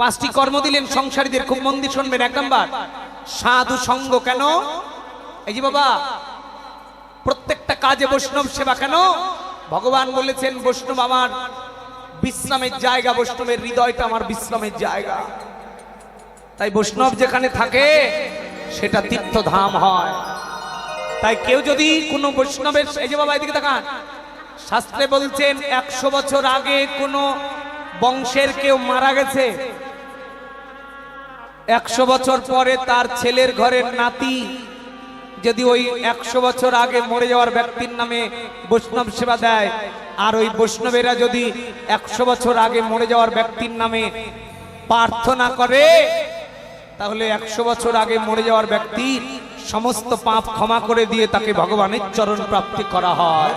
পাঁচটি কর্ম দিলেন সংসারীদের, খুব মন দিয়ে শুনবেন। এক নম্বর, সাধু সঙ্গ কেন? এই যে বাবা, প্রত্যেকটা কাজে বৈষ্ণব সেবা কেন? ভগবান বলেছেন, বৈষ্ণব আমার বিশ্রামের জায়গা, বৈষ্ণবের হৃদয়টা আমার বিশ্রামের জায়গা। তাই বৈষ্ণব যেখানে থাকে, সেটা তীর্থধাম হয়। তাই কেউ যদি কোনো বৈষ্ণবের, এই যে বাবা, এদিকে দেখান শাস্ত্রে বলছেন, একশো বছর আগে কোনো বংশের কেউ মারা গেছে একশো বছর পরে তার ছেলের ঘরের নাতি, যদি ওই একশো বছর আগে মরে যাওয়ার ব্যক্তির নামে বৈষ্ণব সেবা দেয়, আর ওই বৈষ্ণবেরা যদি একশো বছর আগে মরে যাওয়ার ব্যক্তির নামে প্রার্থনা করে, তাহলে একশো বছর আগে মরে যাওয়ার ব্যক্তি সমস্ত পাপ ক্ষমা করে দিয়ে তাকে ভগবানের চরণ প্রাপ্তি করা হয়।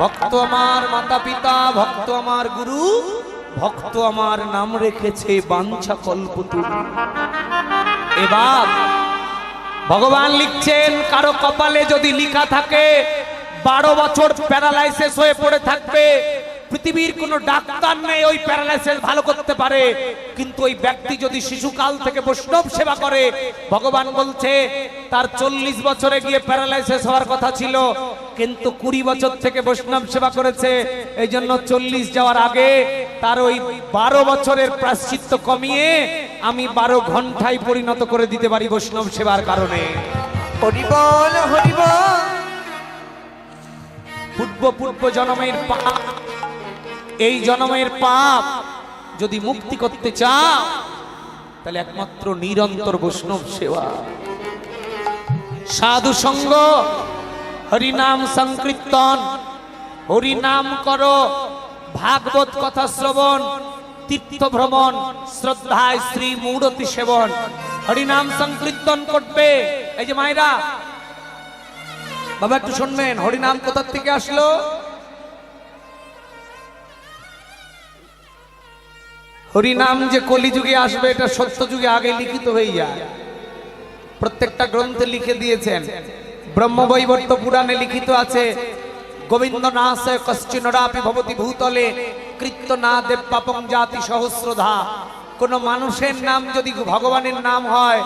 ভক্ত আমার মাতা পিতা ভক্ত আমার গুরু ভক্ত আমার নাম রেখেছে বাঞ্ছা কল্পতরু। এবার ভগবান লিখছেন, কারও কপালে যদি লিখা থাকে, বারো বছর প্যারালাইসিস হয়ে পড়ে থাকবে। পৃথিবীর কোনো ডাক্তার নেই ওই প্যারালাইসিস ভালো করতে পারে। কিন্তু ওই ব্যক্তি যদি শিশুকাল থেকে বৈষ্ণব সেবা করে ভগবান বলছে তার চল্লিশ বছরে গিয়ে প্যারালাইসিস হওয়ার কথা ছিল কিন্তু কুড়ি বছর থেকে বৈষ্ণব সেবা করেছে এই জন্য চল্লিশ যাওয়ার আগে তার ওই বারো বছরের প্রাশ্চিত্য কমিয়ে আমি বারো ঘন্টায় পরিণত করে দিতে পারি বৈষ্ণব সেবার কারণে। হরিবল হরিবল। পূর্ব পূর্ব জন্মের পাপ এই জন্মের পাপ যদি মুক্তি করতে চাও, তাহলে একমাত্র নিরন্তর বৈষ্ণব সেবা। সাধু সঙ্গ, হরিনাম সংকীর্তন, হরিনাম করো, ভাগবত কথা শ্রবণ, তীর্থ ভ্রমণ, শ্রদ্ধায় শ্রী মূরতি সেবন, হরিনাম সংকীর্তন করবে। এই যে মায়েরা, বাবা একটু শুনবেন, হরিনাম কোথার থেকে আসলো? হরিনাম যে কলিযুগে আসবে এটা সত্য যুগে আগে লিখিত হয়ে যায়। প্রত্যেকটা গ্রন্থে লিখে দিয়েছেন। ব্রহ্মবৈবর্ত পুরাণে লিখিত আছে গোবিন্দ নাশ কশ্চিনরাপি ভবতি ভূতলে কৃত্য না দেব পাপং জাতি সহস্রধা। কোন মানুষের নাম যদি ভগবানের নাম হয়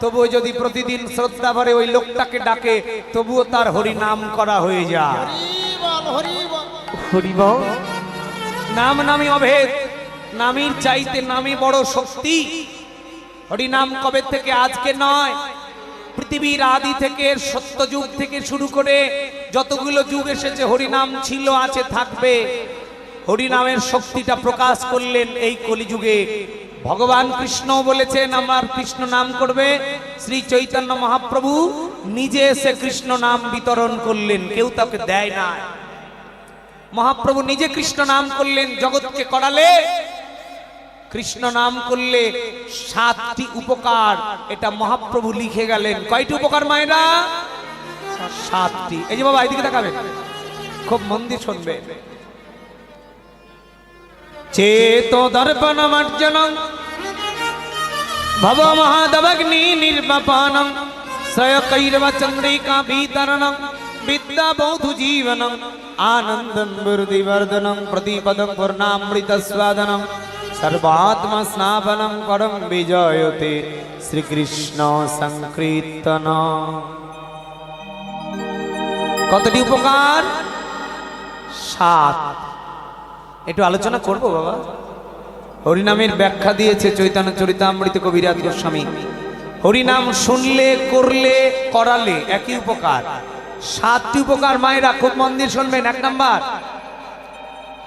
তবুও যদি প্রতিদিন শ্রদ্ধা ভরে ওই লোকটাকে ডাকে তবুও তার হরি নাম করা হয়ে যায়। হরিবল নাম নামই অভেদ। নামের চাইতে নামে বড় শক্তি। হরিনাম কবে থেকে? আজকে নয়। পৃথিবীর আদি থেকে সত্য যুগ থেকে শুরু করে যতগুলো যুগ এসেছে, হরিনাম ছিল, আছে, থাকবে। হরিনামের শক্তিটা প্রকাশ করলেন এই কলিযুগে। ভগবান কৃষ্ণ বলেছেন, আমার কৃষ্ণ নাম করবে শ্রী চৈতন্য মহাপ্রভু। নিজে এসে কৃষ্ণ নাম বিতরণ করলেন। কেউ তাকে দেয় না মহাপ্রভু নিজে কৃষ্ণ নাম করলেন, জগৎকে করালে কৃষ্ণ নাম করলে সাতটি উপকার, এটা মহাপ্রভু লিখে গেলেন। কয়টি উপকার মায়েরা? সাতটি। এই যে বাবা, এদিকে দেখাবেন খুব মন দিয়ে শুনবে চেত দর্পণ মার্জন, ভব মহাদবগ্নি নির্বাপনম সয়কৈরব চন্দ্রিকা বিতরণম বিদ্যা বৌধু জীবনম আনন্দম বৃদ্ধিবর্ধনম প্রদীপদম পূর্ণামৃত স্বাদনম সর্বাত্ম স্নাপনম করম বিজয়তে শ্রীকৃষ্ণ সংকীর্তন কতটি উপকার? সাত। একটু আলোচনা করব বাবা। হরিনামের ব্যাখ্যা দিয়েছে চৈতন্য চরিতামৃত কবিরাজ গোস্বামী। হরিনাম শুনলে, করলে, করালে একই উপকার। সাতটি উপকার মায়েরা খুব মন দিয়ে শুনবেন। এক নাম্বার,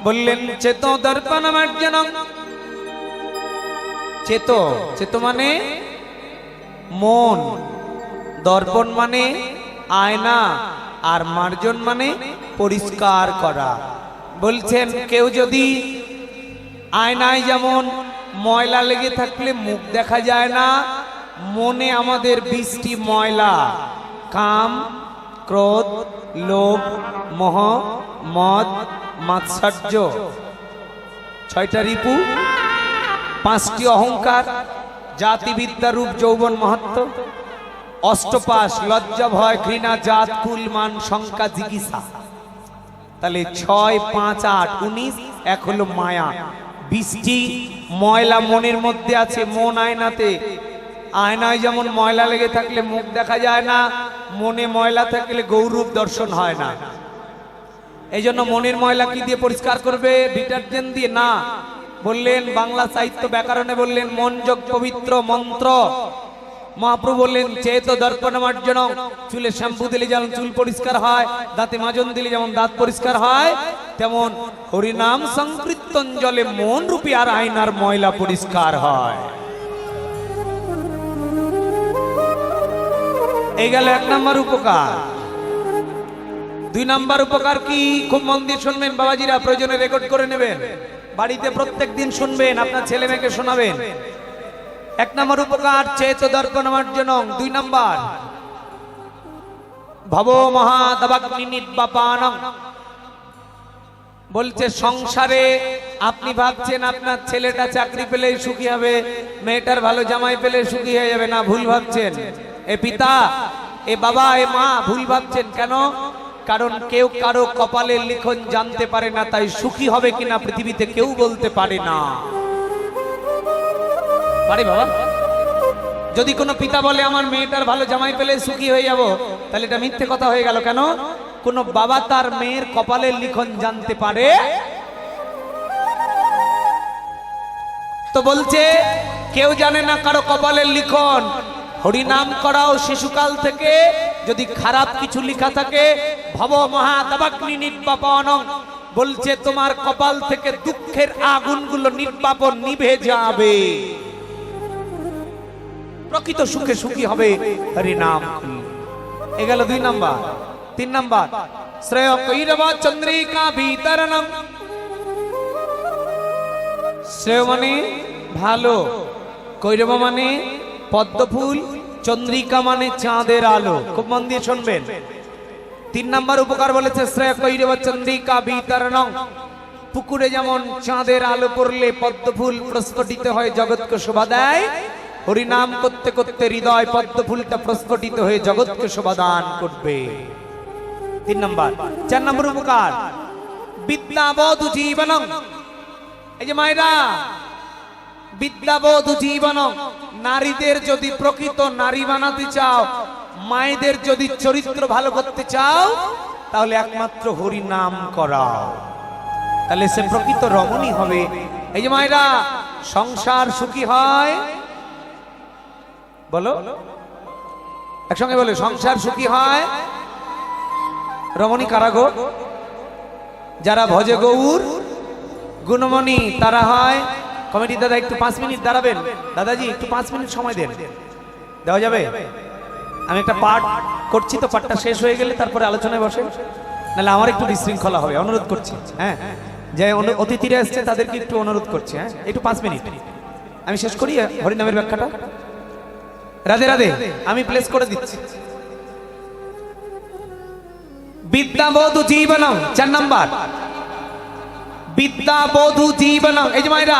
বললেন, চেত দর্পণ মার্জন চেত চেত মানে মন। দর্পণ মানে আয়না। আর মার্জন মানে পরিষ্কার করা। বলছেন, কেউ যদি আয়নায় যেমন ময়লা লেগে থাকলে মুখ দেখা যায় না, মনে আমাদের বৃষ্টি, ময়লা। কাম, ক্রোধ, লোভ, মোহ, মদ, মাৎসর্য। ছয়টা রিপু? পাঁচটি অহংকার, জাতিবিদ্যা, রূপ, যৌবন, মহত্ব, অষ্টপাশ, লজ্জা, ভয়, ঘৃণা, জাত, কুল, মান শঙ্কা জিজ্ঞাসা। তাহলে ছয়, পাঁচ, আট, উনিশ, এক হলো মায়া। বৃষ্টি, ময়লা মনের মধ্যে আছে, মন আয়নাতে। আয়নায় যেমন ময়লা লেগে থাকলে মুখ দেখা যায় না, মনে ময়লা থাকলে গৌরব দর্শন হয় না। এই জন্য মনের ময়লা কি দিয়ে পরিষ্কার করবে? ডিটারজেন্ট দিয়ে না। বললেন, বাংলা সাহিত্য ব্যাকরণে বললেন মন যোগ পবিত্র মন্ত্র। মহাপ্রভু বললেন, চেত দর্পণ মার্জন, চুলে শ্যাম্পু দিলে যেমন চুল পরিষ্কার হয়, দাঁতে মাজন দিলে যেমন দাঁত পরিষ্কার হয়, তেমন হরিনাম সংকীর্তন জলে মন রূপী আর আয়নার ময়লা পরিষ্কার হয়। এই গেল এক নম্বর উপকার। দুই নাম্বার উপকার কি? খুব মন দিয়ে শুনবেন, বাবাজিরা প্রয়োজনে রেকর্ড করে নেবেন। বাড়িতে প্রত্যেক দিন শুনবেন, আপনার ছেলে মেয়েকে শোনাবেন। এক নম্বর উপকার চেত দর্পণ মার্জন দুই নম্বর, ভব মহাদবাগ্নি নির্বাপানং বলছে, সংসারে আপনি ভাবছেন আপনার ছেলেটা চাকরি পেলে সুখী হবে, মেয়েটার ভালো জামাই পেলে সুখী হয়ে যাবে, না, ভুল ভাবছেন। এ পিতা, এ বাবা, এ মা, ভুল ভাবছেন কেন? কারণ কেউ কারও কপালের লিখন জানতে পারে না, তাই সুখী হবে কিনা পৃথিবীতে কেউ বলতে পারে না। পারে বাবা? যদি কোনো পিতা বলে, আমার মেয়েটার ভালো জামাই পেলে সুখী হয়ে যাব তাহলে এটা মিথ্যে কথা হয়ে গেল কেন? কোনো বাবা তার মেয়ের কপালের লিখন জানতে পারে? তো বলছে, কেউ জানে না কারও কপালের লিখন হরিনাম করাও শিশুকাল থেকে। যদি খারাপ কিছু লেখা থাকে, ভব মহা দাবাগ্নি নির্বাপন। বলছে, তোমার কপাল থেকে দুঃখের আগুনগুলো নির্বাপন নিভে যাবে। প্রকৃত সুখে সুখী হবে হরিনাম। এ গেল দুই নাম্বার। তিন নাম্বার, শ্রেয় কৈরব চন্দ্রিকা বিতরণম। শ্রেয় মানে ভালো, কৈরব মানে পদ্মফুল চন্দ্রিকা মানে চাঁদের আলো। খুব মন দিয়ে শুনবেন। তিন নাম্বার উপকার বলেছে, শ্রেয় কৈরব চন্দ্রিকা বিতরণম পুকুরে যেমন চাঁদের আলো পড়লে পদ্মফুল প্রস্ফুটিত হয়, জগৎকে শোভা দেয়, হরিনাম করতে করতে হৃদয় পদ্মফুলটা প্রস্ফুটিত হয়ে জগৎকে শোভা দান করবে। তিন নম্বর। চার নম্বর উপকার, বিদ্যাবোধ জীবনম এই যে মায়েরা, বিদ্যাবোধ জীবনম নারীদের যদি প্রকৃত নারী বানাতে চাও, মায়েদের যদি চরিত্র ভালো করতে চাও, তাহলে একমাত্র হরি নাম করাও। তাহলে সে প্রকৃত রমণী হবে। এই যে মায়েরা, সংসার সুখী হয়। বলো। একসঙ্গে বলে, সংসার সুখী হয়। রমণী কারাগো যারা ভজে গৌর গুণমণি তারা হয়। কমিটি দাদা একটু পাঁচ মিনিট দাঁড়াবেন। দাদাজি, একটু পাঁচ মিনিট সময় দেন। দেওয়া যাবে? আমি একটা পাঠ করছি তো, পাঠটা শেষ হয়ে গেলে তারপরে আলোচনায় বসে। নাহলে আমার একটু বিশৃঙ্খলা হবে, অনুরোধ করছি। হ্যাঁ? যে অতিথিরা এসছে, তাদেরকে একটু অনুরোধ করছি হ্যাঁ? একটু পাঁচ মিনিট। আমি শেষ করি হরিনামের ব্যাখ্যাটা? রাধে রাধে, আমি প্লেস করে দিচ্ছি। বিদ্যাবোধ জীবনম, চার নাম্বার। বিদ্যাবোধ জীবনম, এই যে মায়েরা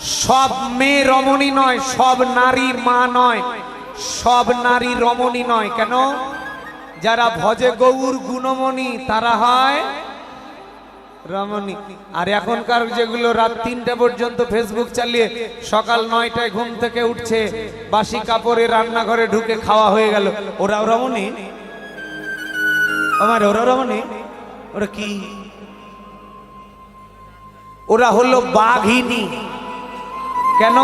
সব মেয়ে রমণী নয়, সব নারী মা নয়, সব নারী রমণী নয়। কেন? যারা ভজে গৌর গুণমণি, তারা হয় রমণী। আর এখনকার যেগুলো রাত তিনটা পর্যন্ত ফেসবুক চালিয়ে সকাল নয়টায় ঘুম থেকে উঠছে, বাসি কাপড়ে রান্নাঘরে ঢুকে খাওয়া হয়ে গেল। ওরাও রমণী? আমার ওরা রমণী? ওরা কি? ওরা হলো বাঘিনী। কেন?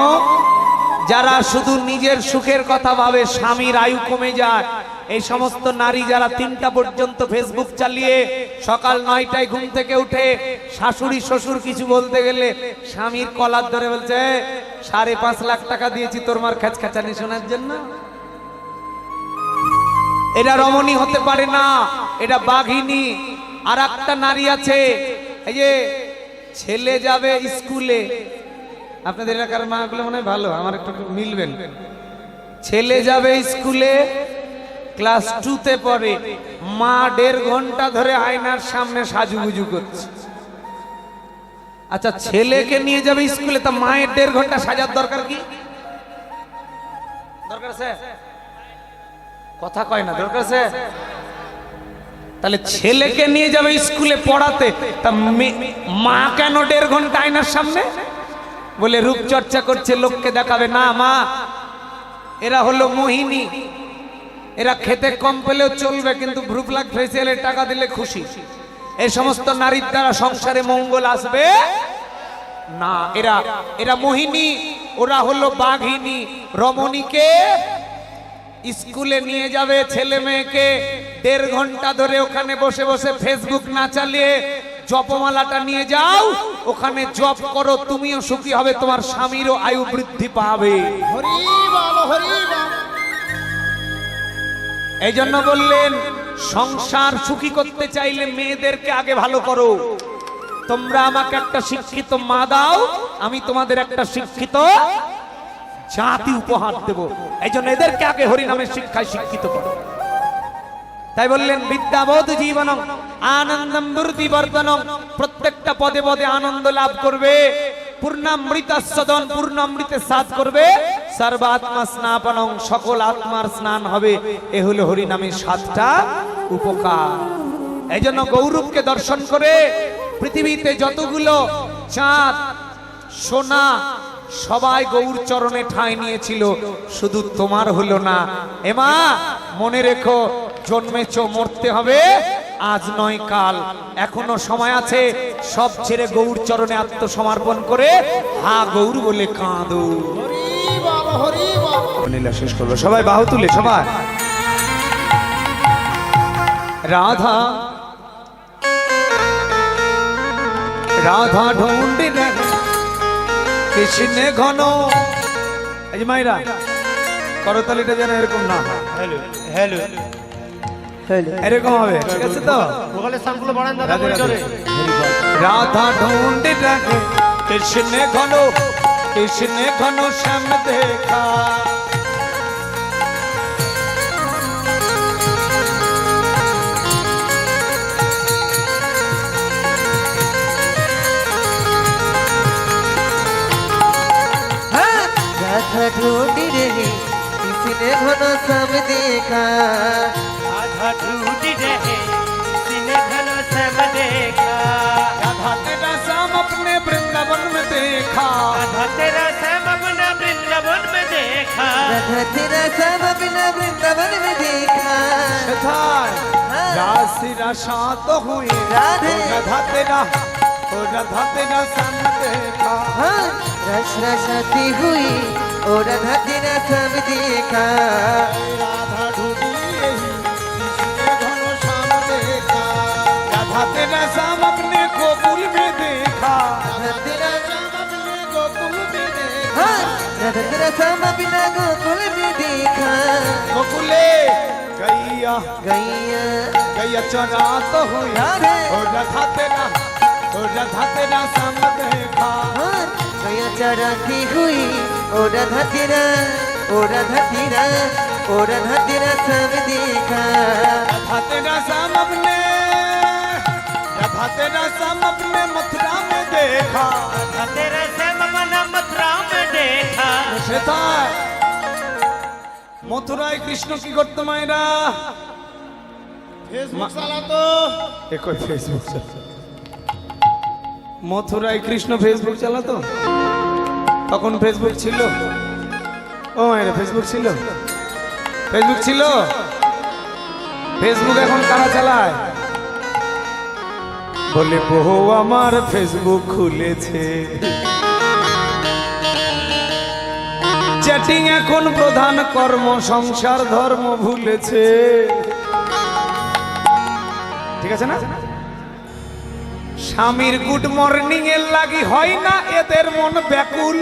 যারা শুধু নিজের সুখের কথা ভাবে, স্বামীর আয়ু কমে যায়। এই সমস্ত নারী যারা তিনটা পর্যন্ত ফেসবুক চালিয়ে সকাল নয়টায় ঘুম থেকে উঠে শাশুড়ি, শ্বশুর কিছু বলতে গেলে স্বামীর কলার ধরে বলছে সাড়ে পাঁচ লাখ টাকা দিয়েছি তোর মার খেচখাচানি শোনার জন্য? এটা রমণী হতে পারে না এটা বাঘিনী। আর একটা নারী আছে, এই যে ছেলে যাবে স্কুলে আপনাদের এলাকার মাগুলো মনে হয় ভালো, আমার একটু মিলবেন। ছেলে যাবে স্কুলে, ক্লাস টুতে পড়ে। মা দেড় ঘণ্টা ধরে আয়নার সামনে সাজুগুজু করছে। আচ্ছা ছেলেকে নিয়ে যাবে স্কুলে, তা মায়ের দেড় ঘণ্টা সাজার দরকার কি? দরকার কথা কয় না, দরকার আছে? তাহলে ছেলেকে নিয়ে যাবে স্কুলে পড়াতে, তা মা কেন দেড় ঘণ্টা আয়নার সামনে? বলে রূপচর্চা করছে, লোককে দেখাবে, না মা, এরা হলো মোহিনী। এরা খেতে কম পেলেও চলবে, কিন্তু ভ্রুপ্লাক ফেসিয়ালের টাকা দিলে খুশি। এই সমস্ত নারীর দ্বারা সংসারে মঙ্গল আসবে? না, এরা এরা মোহিনী, ওরা হলো বাঘিনী। রমণীকে স্কুলে নিয়ে যাবে ছেলে মেয়েকে, দেড় ঘণ্টা ধরে ওখানে বসে বসে ফেসবুক না চালিয়ে জপমালাটা নিয়ে যাও। ওখানে জপ করো তুমিও সুখী হবে তোমার স্বামীরও আয়ু বৃদ্ধি পাবে। এই জন্য বললেন সংসার সুখী করতে চাইলে মেয়েদেরকে আগে ভালো করো। তোমরা আমাকে একটা শিক্ষিত মা দাও আমি তোমাদের একটা শিক্ষিত জাতি উপহার দেব। এই জন্য এদেরকে আগে হরিনামের শিক্ষায় শিক্ষিত করো। তাই বললেন, বিদ্যাবোধ জীবনম, আনন্দম বৃদ্ধি বর্ধনম প্রত্যেকটা পদে পদে আনন্দ লাভ করবে। স্নাপনং, সকল আত্মার স্নান হবে। এ হলো হরিনামের উপকার। এই জন্য গৌরবকে দর্শন করে পৃথিবীতে যতগুলো চাঁদ, সোনা, সবাই গৌর চরণে ঠাঁই নিয়েছিল, শুধু তোমার হলো না। এমা মনে রেখো জন্মেছ মরতে হবে। আজ নয় কাল। এখনও সময় আছে সব ছেড়ে গৌর চরণে আত্মসমর্পণ করে হা গৌর বলে কাঁদো। লীলা শেষ করব সবাই বাহু তুলে সবাই। রাধা। রাধা ঢুন্ডি কৃষ্ণ ঘন। এই মাইরা করতালিটা যেন এরকম না হ্যালো হ্যালো। এরকম হবে ঠিক আছে তো? ভোকালের সাউন্ডগুলো বাড়ান দাদা করে চলে রাধা ঢুঁড় রাখে ঘন কৃষ্ণে ঘন শ্যাম দেখা। ঢুঁড়ি রে কৃষ্ণ ঘন শ্যাম দেখা। अधूरी रहे जिन्हें धनो देखा। राधा तेरा सम अपने वृंदावन में देखा। राधा तेरा श्याम अपना वृंदावन में देखा। तेरा श्याम अपना वृंदावन में देखा। राशि राशा तो हुई राधे। राधा तेरा ओ राधा तेरा सम देखा। हाँ। रस रसती हुई ओ राधा तेरा सब देखा। गैया गैया गैया चरात हुई राधे। ओ राधा तेरा ओ राधा तेरा श्याम देखा हाँ गैया चराती हुई और राधा तेरा और राधा तेरा और राधा तेरा सब देखा राधा तेरा श्याम अपने राधा तेरा श्याम अपने मथुरा में देखा आधा तेरा श्याम अपना मथुरा में देखा সেথায় মথুরায় কৃষ্ণ কি করতো মায়েরা फेसबुक साला तो একই ফেসবুক মথুরায় কৃষ্ণ ফেসবুক চালাতো? তখন ফেসবুক ছিল। ও মায়েরা ফেসবুক ছিল। ফেসবুক ছিল? ফেসবুক এখন কারা চালায়? বলে বহু আমার ফেসবুক খুলেছে। চ্যাটিং এখন প্রধান কর্ম সংসার ধর্ম ভুলেছে। ঠিক আছে না? স্বামীর গুড মর্নিং এর লাগি হয় না, এদের মন ব্যাকুল।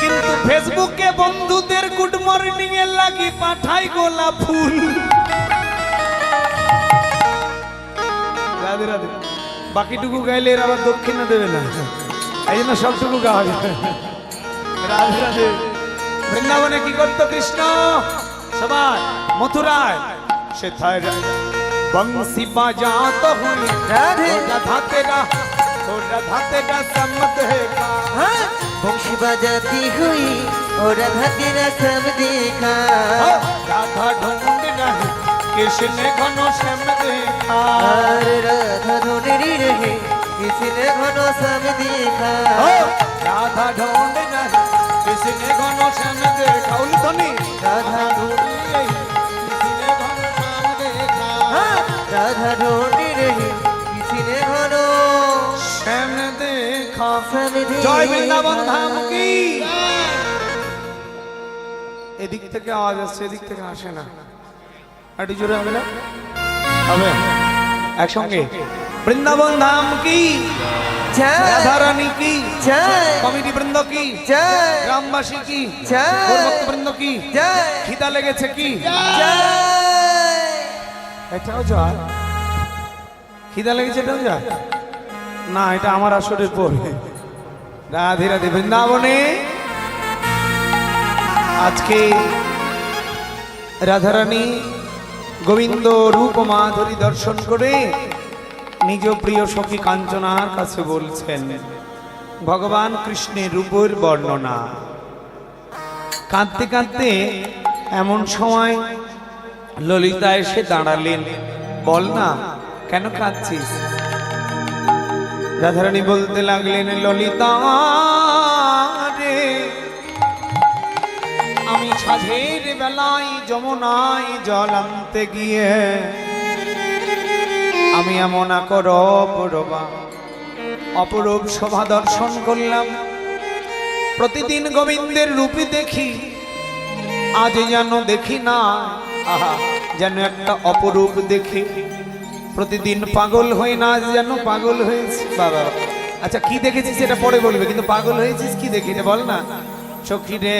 কিন্তু ফেসবুকে বন্ধুদের গুড মর্নিং এর লাগি পাঠাই গোলাপ ফুল। বাকিটুকু গাইলে এর আবার দক্ষিণা দেবে না। এই জন্য সবটুকু গাওয়া যাবে রাধে রাধে। বৃন্দাবনে কি করতো কৃষ্ণ? সবাই, মথুরায়। बंसी बजा तो हुई राधा। तेरा तो राधा तेरा सम्मत है का? बंसी बजाती हुई और राधा तेरा सब देखा राधा ढूंढ रहे किसने घनो श्याम देखा राधा ढूंढ रहे किसने घनो सब देखा राधा ढूंढ रहे किसने घनो श्याम देखा उन तो नहीं राधा ढूंढ रही। রাধা ঘন শ্যাম দেখা জয় বৃন্দাবন ধাম কি এদিক থেকে আওয়াজ আসছে এদিক থেকে আসে না। একটু জোরে হবে না? হবে। একসঙ্গে। বৃন্দাবন ধাম কি জয়। রাধারানী কি? জয়। কমিটি বৃন্দ কি? জয়। গ্রামবাসী কি? জয়। বৃন্দ কি? জয়। খিদা লেগেছে কি? জয়। এটাও জয় খিদা লেগেছে এটাও জয় না, এটা আমার আসরের পরে। রাধে রাধে, বৃন্দাবনে। আজকে রাধারানী গোবিন্দ রূপ মাধুরী দর্শন করে নিজ প্রিয় সখী কাঞ্চনার কাছে বলছেন, ভগবান কৃষ্ণের রূপের বর্ণনা। কাঁদতে কাঁদতে এমন সময় ললিতা এসে দাঁড়ালেন। বল না, কেন কাঁদছিস? রাধারানী বলতে লাগলেন, ললিতা আমি সাঝের বেলায় যমুনায় জল আনতে গিয়ে আমি এমন আকর অপরবা অপরূপ শোভা দর্শন করলাম। প্রতিদিন গোবিন্দের রূপে দেখি, আজ যেন দেখি না যেন একটা অপরূপ দেখে। প্রতিদিন পাগল হয়ে না, যেন পাগল হয়েছি। বাবা আচ্ছা কি দেখেছিস এটা পরে বলবে, কিন্তু পাগল হয়েছিস কি দেখি এটা বল না। সখী রে,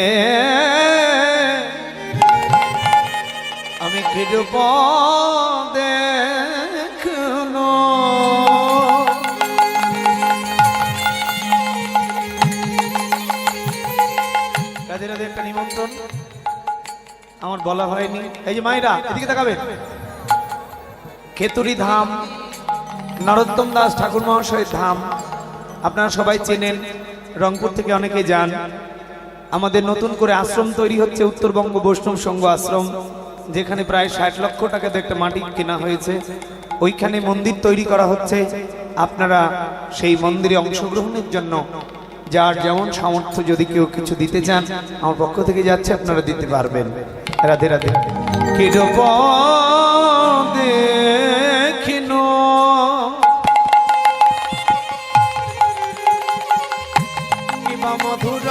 আমি কিরূপ আমার বলা হয়নি। এই যে মায়েরা, এদিকে তাকাবে। খেতুরি ধাম, নরোত্তম দাস ঠাকুর মহাশয়ের ধাম। আপনারা সবাই চেনেন, রংপুর থেকে অনেকে যান। আমাদের নতুন করে আশ্রম তৈরি হচ্ছে উত্তরবঙ্গ বৈষ্ণব সংঘ আশ্রম, যেখানে প্রায় ষাট লক্ষ টাকাতে একটা মাটি কেনা হয়েছে। ওইখানে মন্দির তৈরি করা হচ্ছে। আপনারা সেই মন্দিরে অংশগ্রহণের জন্য যার যেমন সামর্থ্য যদি কেউ কিছু দিতে চান, আমার পক্ষ থেকে যাচ্ছে, আপনারা দিতে পারবেন। রাধে রাধে। কিরূপ দেখিনো মধুর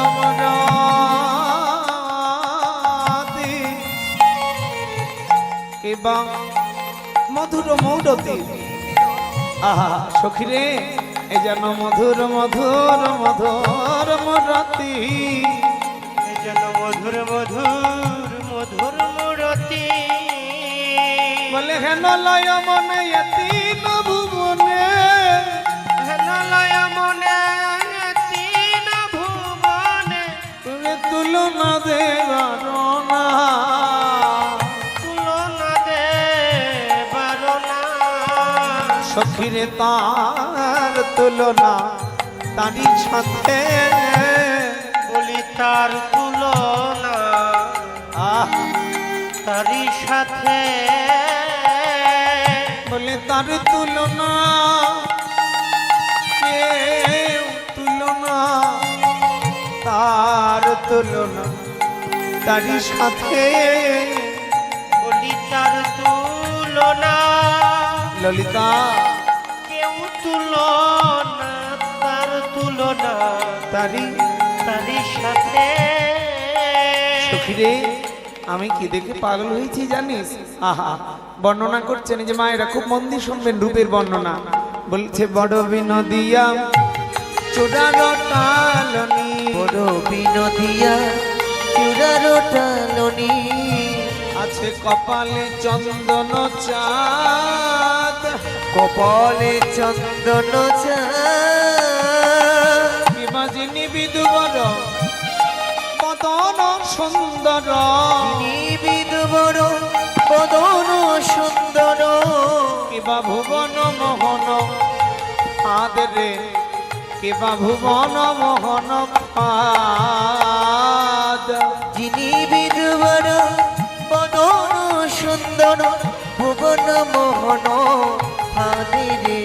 কিবা মধুর মৌরতি আহা, সখিরে, এ যেন মধুর মধুর মধুর মরাতি এই যেন মধুর মধুর মধুর মূরতি। বলে হেন লয় মনে এতিন ভুবনে। হেনলয় মনে তিন ভুবনে। তুমি তুলনা দেবার না তুলনা দে বারনা সখিরে তার তুলনা তারই সাথে। বলি তার তারই সাথে। বলে তার তুলনা কেউ তুলনা তার তুলনা তারই সাথে। বলি তার তুলনা ললিতা কেউ তুলনা তার তুলনা তারই তারই সাথে। সখিরে আমি কি দেখে পাগল হয়েছি জানিস? আহা বর্ণনা করছেন যে মায়েরা খুব মন দিয়ে শুনবেন রূপের বর্ণনা। বলছে বড় বিনোদিয়া চূড়ার টালনি বড় বিনোদিয়া চূড়ারো টালনি আছে কপালে চন্দন চাঁদ। কপালে চন্দন চা বিভাজিনী বিদুবর বদন সুন্দর। নিবিদ বড় বদন সুন্দর। কিবা ভুবন মোহন ফাদরে কিবা ভুবন মোহন ফাদ যিনি বিদ বড় বদন সুন্দর ভুবন মোহন ফাঁদে রে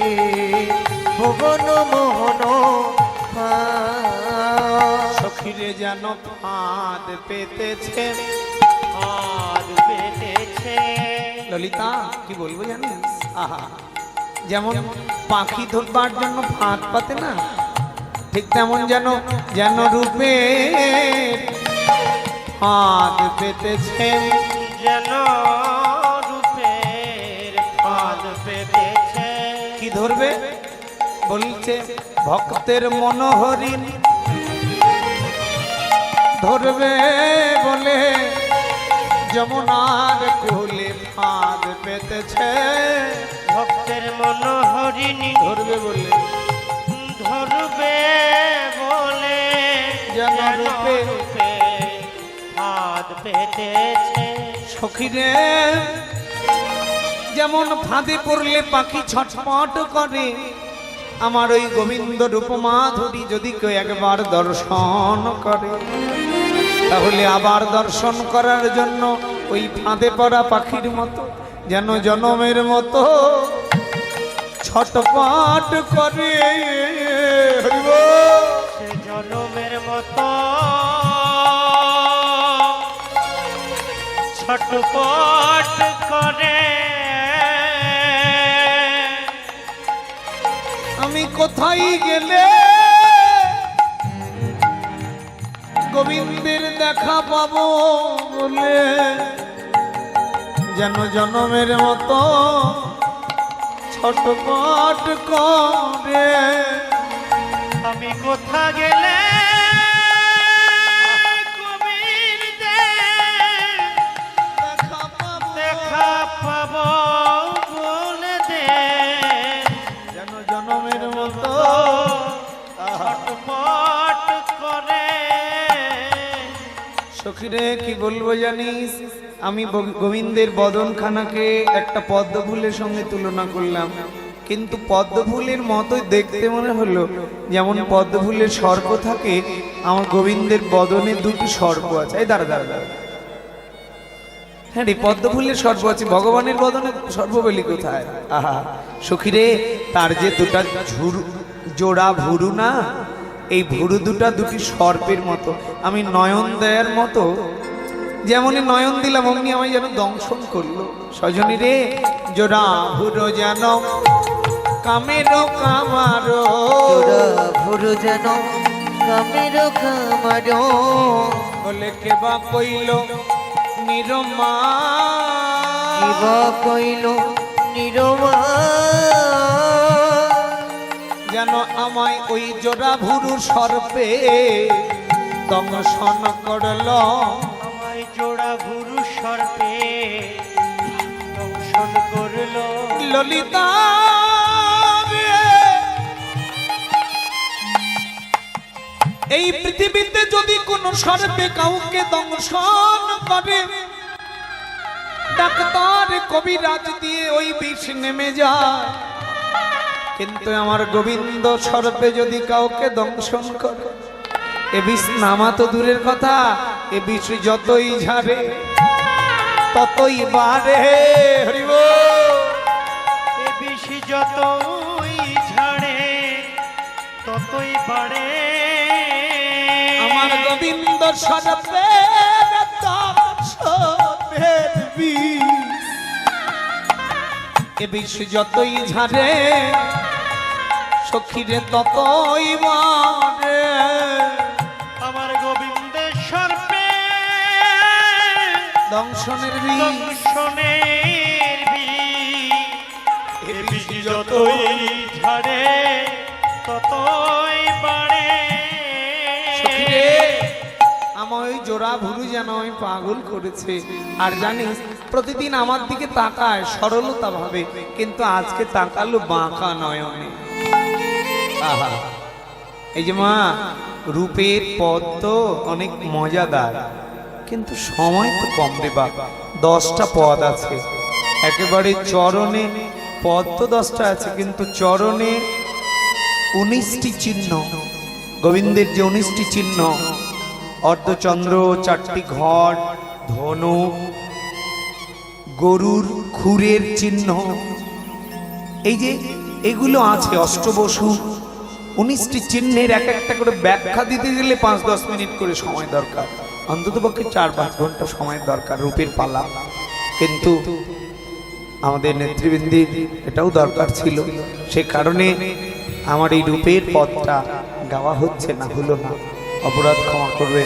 ভুবন মোহন ফাঁদ সখীরে যেন ফাঁদ পেতেছে। পেতেছে। ললিতা কি বলব জানিস? আহা যেমন পাখি ধরবার জন্য ফাঁদ পাতে না ঠিক তেমন যেন যেন রূপে ফাঁদ পেতেছে। যেন রূপের ফাঁদ পেতেছে। কি ধরবে? বলছে ভক্তের মনোহরিণ ধরবে বলে যমুনার কুলে ফাঁদ পেতেছে। ভক্তের মনোহরিণী ধরবে বলে। ধরবে বলে যেন যেন রূপে- রূপে হাত পেতেছে। সখীরে যেমন ফাঁদে পড়লে পাখি ছটপট করে আমার ওই গোবিন্দ রূপমাধুরী যদি কেউ একবার দর্শন করে, তাহলে আবার দর্শন করার জন্য ওই ফাঁদে পড়া পাখির মতো, যেন জনমের মতো ছটপট করে। জনমের মতো ছটপট করে। আমি কোথায় গেলে? গোবিন্দের দেখা পাবো বলে। যেন জনমের মতো ছটপট করে। আমি কোথা গেলে? সখীরে, কি বলব জানিস? আমি গোবিন্দের বদনখানাকে একটা পদ্মফুলের সঙ্গে তুলনা করলাম। কিন্তু পদ্মফুলের মতোই দেখতে মনে হলো, যেমন পদ্মফুলের সর্প থাকে, আমার গোবিন্দের বদনে দুটি সর্প আছে। এই দাঁড়া দাঁড়া দাঁড়া। হ্যাঁ রে, পদ্মফুলের সর্প আছে, ভগবানের বদনে সর্ববেলি কোথায়? আহা, সখীরে, তার যে দুটা ঝুরু জোড়া ভুরু না এই ভুরু দুটা দুটি সর্পের মতো। আমি নয়ন দেয়ার মতো। যেমনই নয়ন দিলাম অমনি আমায় যেন দংশন করল। সজনী রে জোড়া ভুরো যেন কামেরো কামারো। ভুরু যেন কামের কামার। বলে কেবা কইল নিরমা। কিবা কইল নিরমা। যেন আমায় ওই জোড়া ভুরু সর্পে। দংশন করল আমায় জোড়া গুরু সর্পে। দংশন করল ললিতা এই পৃথিবীতে যদি কোন সর্পে কাউকে দংশন করে ডাক্তার কবিরাজ দিয়ে ওই বিষ নেমে যায়। কিন্তু আমার গোবিন্দ সর্পে যদি কাউকে দংশন করে এ বিষ নামা তো দূরের কথা এ বিষ যতই ঝাড়ে ততই বাড়ে হরিব এ বেশি যতই ঝাড়ে ততই বাড়ে আমার গোবিন্দ দংশনের বিষ। এ বিষ যতই ঝাড়ে সখীরে ততই বাড়ে আমার গোবিন্দের সর্পে দংশনের বিষ দংশনের বিষ। এ বেশি যতই ঝাড়ে ততই বাড়ে। আমার ওই জোড়া ভুরু যেন আমি পাগল করেছে। আর জানিস প্রতিদিন আমার দিকে তাকায়, সরলতা ভাবে। কিন্তু আজকে তাকালো বাঁকা নয়নে। এই যে মা, রূপের পদ তো অনেক মজাদার, কিন্তু সময় তো কম রে বাবা দশটা পদ আছে। একেবারে চরণে, পদ তো দশটা আছে, কিন্তু চরণে উনিশটি চিহ্ন। গোবিন্দের যে উনিশটি চিহ্ন, অর্ধচন্দ্র, চারটি ঘট ধনু গরুর খুরের চিহ্ন। এই যে এগুলো আছে অষ্টবসু, উনিশটি চিহ্নের এক একটা করে ব্যাখ্যা দিতে গেলে পাঁচ দশ মিনিট করে সময় দরকার। অন্তত পক্ষে চার পাঁচ ঘণ্টা সময় দরকার রূপের পালা। কিন্তু আমাদের নেতৃবৃন্দের এটাও দরকার ছিল। সে কারণে আমার এই রূপের পথটা গাওয়া হচ্ছে না, হলো না। অপরাধ ক্ষমা করবে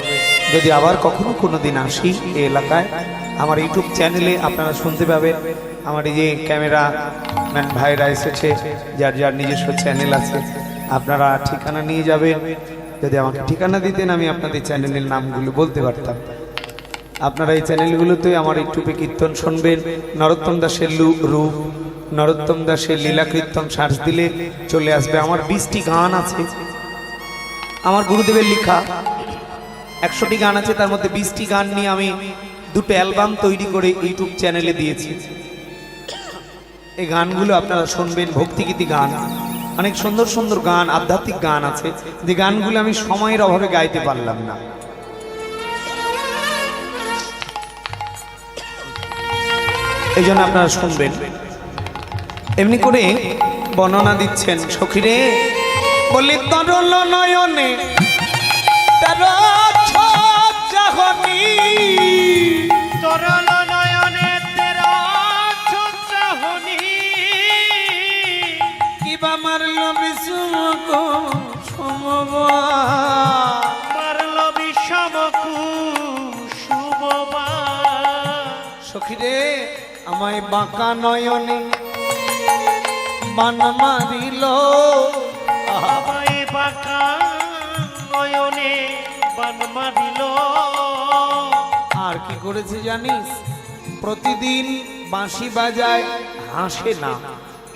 যদি আবার কখনো কোনো দিন আসি এই এলাকায় আমার ইউটিউব চ্যানেলে আপনারা শুনতে পাবেন আমার এই যে ক্যামেরা ম্যান ভাইরা এসেছে যার যার নিজস্ব চ্যানেল আছে, আপনারা ঠিকানা নিয়ে যাবেন। যদি আমাকে ঠিকানা দিতেন, আমি আপনাদের চ্যানেলের নামগুলো বলতে পারতাম। আপনারা এই চ্যানেলগুলোতে আমার ইউটিউবে কীর্তন শুনবেন। নরোত্তম দাসের রূপ, নরোত্তম দাসের লীলা কীর্তন সার্চ দিলে চলে আসবে। আমার বিশটি গান আছে। আমার গুরুদেবের লেখা। একশোটি গান আছে, তার মধ্যে বিশটি গান নিয়ে আমি দুটো অ্যালবাম তৈরি করে ইউটিউব চ্যানেলে দিয়েছি। এই গানগুলো আপনারা শুনবেন, ভক্তিগীতি গান। অনেক সুন্দর সুন্দর গান, আধ্যাত্মিক গান আছে। যে গানগুলো আমি সময়ের অভাবে গাইতে পারলাম না। এই জন্য আপনারা শুনবেন। এমনি করে বর্ণনা দিচ্ছেন সখীরে বলি তরল নয়নে তার তরল নয়নে তেরা চাহনি কিবা মারল বিশুমক সমবা মারল বিষমকু শুভবা সখীরে আমায় বাঁকা নয়নে বান মারিল। আমায় বাঁকা নয়নে বান মারিল। আর কি করেছে জানিস? প্রতিদিন বাঁশি বাজায় হাসে না।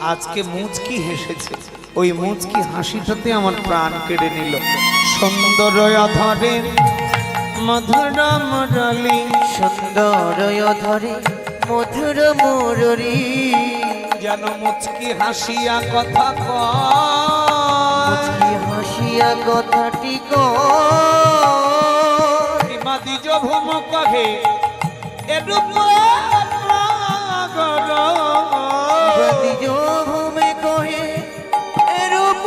আজকে মুচকি হেসেছে। ওই মুচকি হাসিটাতে আমার প্রাণ কেড়ে নিল। সুন্দর অধরে মধুর মুরলি সুন্দর ধরে মধুর মুররি যেন মুচকি হাসিয়া কথা কয়। হাসিয়া কথাটি মাদি ভূম কহে এরূপ ভূমে কহে এরূপ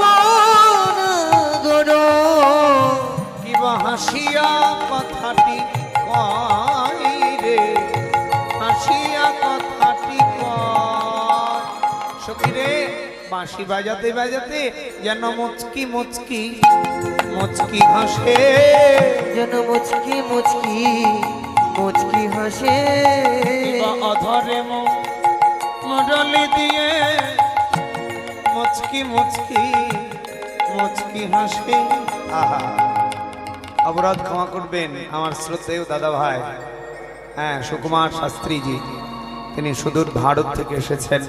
কিবা হাসিয়া কথাটি কয় রে হাসিয়া কথাটি কয়। সখী রে বাঁশি বাজাতে বাজাতে যেন মুচকি মুচকি মুচকি হাসে। যেন মুচকি মুচকি মুচকি হাসে। অধরে মুরলি দিয়ে মুচকি মুচকি মুচকি হাসে। আহা অপরাধ ক্ষমা করবেন আমার শ্রদ্ধেয় দাদা ভাই। হ্যাঁ সুকুমার শাস্ত্রীজি তিনি সুদূর ভারত থেকে এসেছেন।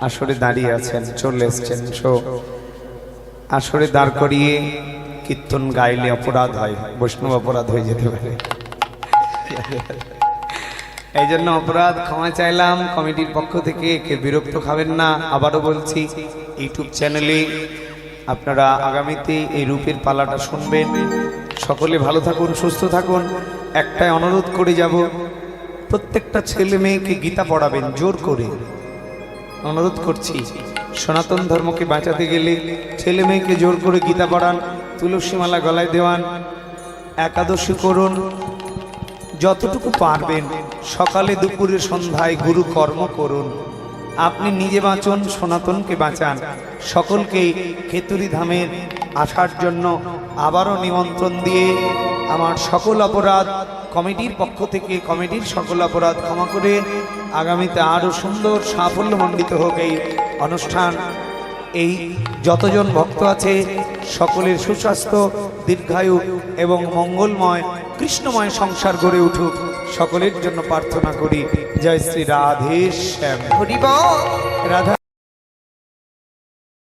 আসরে দাঁড়িয়ে আছেন চলে এসছেন। সো আসরে দাঁড় করিয়ে কীর্তন গাইলে অপরাধ হয়, বৈষ্ণব অপরাধ হয়ে যেতে পারে। এই জন্য অপরাধ ক্ষমা চাইলাম, কমিটির পক্ষ থেকে কে বিরক্ত খাবেন না। আবারও বলছি, ইউটিউব চ্যানেলে আপনারা আগামীতে এই রূপের পালাটা শুনবেন। সকলে ভালো থাকুন, সুস্থ থাকুন। একটাই অনুরোধ করে যাব, প্রত্যেকটা ছেলে মেয়েকে গীতা পড়াবেন, জোর করে। অনুরোধ করছি সনাতন ধর্মকে বাঁচাতে গেলে ছেলে মেয়েকে জোর করে গীতা পড়ান, তুলসীমালা গলায় দেওয়ান, একাদশী করুন, যতটুকু পারবেন, সকালে দুপুরে সন্ধ্যায় গুরু কর্ম করুন। আপনি নিজে বাঁচুন, সনাতনকে বাঁচান। সকলকে খেতুরি ধামের আসার জন্য আবারও নিমন্ত্রণ দিয়ে আমার সকল অপরাধ কমিটির পক্ষ থেকে, কমিটির সকল অপরাধ ক্ষমা করে আগামীতে আরও সুন্দর সাফল্যমণ্ডিত হোক এই অনুষ্ঠান। এই যতজন ভক্ত আছে সকলের সুস্বাস্থ্য দীর্ঘায়ু এবং মঙ্গলময় কৃষ্ণময় সংসার গড়ে উঠুক। সকলের জন্য প্রার্থনা করি। জয় শ্রী রাধেশ্যাম হরিব রাধা